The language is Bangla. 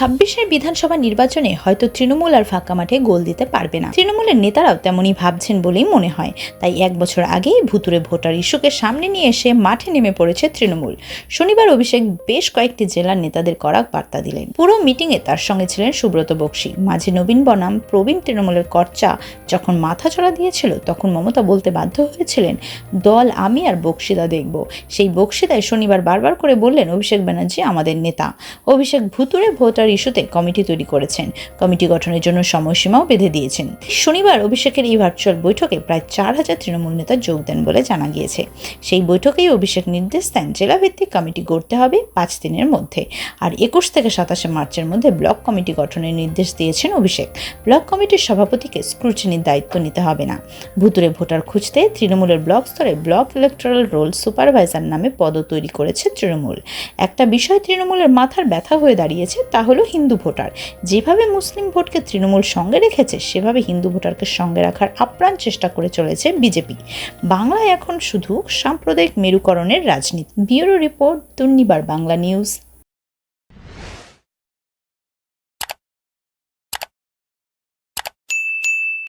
ছাব্বিশের বিধানসভা নির্বাচনে হয়তো তৃণমূল আর ফাঁকা মাঠে গোল দিতে পারবে না। তৃণমূলের নেতারাও তেমনই ভাবছেন বলেই মনে হয়। তাই এক বছর আগেই ভুতুরে ভোটার ইস্যুকে সামনে নিয়ে এসে মাঠে নেমে পড়েছে তৃণমূল। শনিবার অভিষেক বেশ কয়েকটি জেলার নেতাদের কড়া বার্তা দিলেন। পুরো মিটিংয়ে তার সঙ্গে ছিলেন সুব্রত বক্সী। মাঝে নবীন বনাম, প্রবীণ তৃণমূলের কর্চা যখন মাথা চড়া দিয়েছিল, তখন মমতা বলতে বাধ্য হয়েছিলেন, দল আমি আর বক্সিদা দেখব। সেই বক্সিদায় শনিবার বারবার করে বললেন অভিষেক ব্যানার্জি আমাদের নেতা। অভিষেক ভুতুরে ভোটার ইস্যুতে কমিটি তৈরি করেছেন। কমিটি গঠনের জন্য সময়সীমাও বেঁধে দিয়েছেন। শনিবার অভিষেকের এই ভার্চুয়াল বৈঠকে প্রায় চার হাজার তৃণমূল নেতা যোগ দেন বলে জানা গিয়েছে। সেই বৈঠকেই অভিষেক নির্দেশ দেন জেলাভিত্তিক কমিটি গড়তে হবে পাঁচ দিনের মধ্যে। আর একুশ থেকে সাতাশে মার্চের মধ্যে ব্লক কমিটি গঠনের নির্দেশ দিয়েছেন অভিষেক। ব্লক কমিটির সভাপতিকে স্ক্রুটিনির দায়িত্ব নিতে হবে না। ভুতুরে ভোটার খুঁজতে তৃণমূলের ব্লক স্তরে ব্লক ইলেকট্রাল রোল সুপারভাইজার নামে পদ তৈরি করেছে তৃণমূল। একটা বিষয় তৃণমূলের মাথার ব্যথা হয়ে দাঁড়িয়েছে, তা হলো হিন্দু ভোটার। যেভাবে মুসলিম ভোটকে তৃণমূল সঙ্গে রেখেছে, সেভাবে হিন্দু ভোটারকে সঙ্গে রাখার আপ্রাণ চেষ্টা করে চলেছে বিজেপি। বাংলায় এখন শুধু সাম্প্রদায়িক মেরুকরণের রাজনীতি। Bureau report Durnibar Bangla news.